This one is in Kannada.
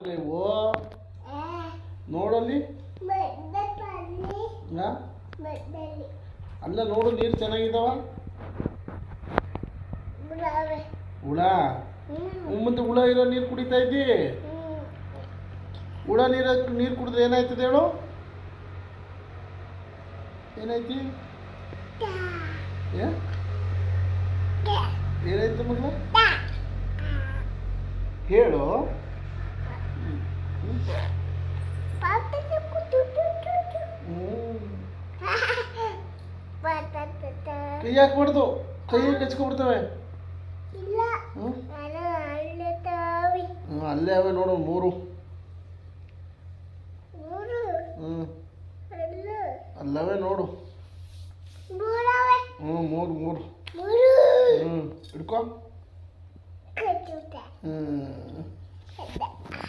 ನೀವು? ನೋಡಲ್ಲಿ? ಹಾ? ಅಲ್ಲ ನೋಡು ನೀರು ಚೆನ್ನಾಗಿದ್ದಾವ ಹುಳ ಮುಂದೆ ಹುಳ ಇರೋ ನೀರು ಕುಡಿತಾ ಇದ್ದಿ? ಹುಳ ನೀರ ನೀರು ಕುಡಿದ್ರೆ ಏನಾಯ್ತದೆ ಹೇಳು? ಏನಾಯ್ತಿ? ಏನಾಯ್ತು ಮಗಳ ಹೇಳು. ಕೈ ಹಾಕ್ಬಾರ್ದು ಕೈ ಕಚ್ಕೊಬಿಡ್ತವೆ ಹ್ಮ್? ಹ್ಮ್, ಅಲ್ಲೇ ಅವೆ ನೋಡು ಮೂರು. ಹ್ಮ್. ಅಲ್ಲವೇ ನೋಡು. ಹ್ಞೂ ಮೂರು ಮೂರು. ಹ್ಞೂ ಹಿಡ್ಕೊ. ಹ್ಞೂ